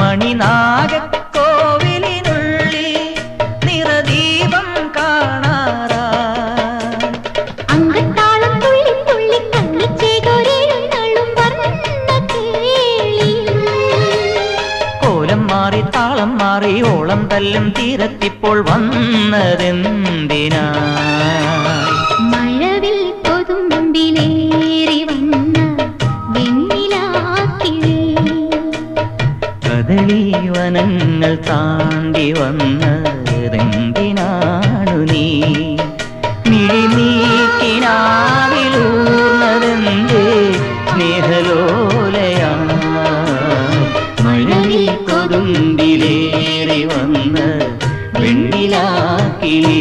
മണിനാഗക്കോവിലിനുള്ളിൽ നിറദീപം കാണാറാ കോലം മാറി താളം മാറി ഓളം തല്ലും തീരത്തിപ്പോൾ വന്നതെന്തിനാ മഴവിൽ പൊതുമ്പിലേറി വന്ന കദളി വനങ്ങൾ താണ്ടി വന്നതെന്തിനാണു നീ? മിഴിനീക്കിനാവിലൂർന്നതെന്തേ സ്നേഹലോലയാണ് മഴവിൽ കൊതുണ്ടിലേറി വന്ന് വെണ്ണിലാക്കിലേ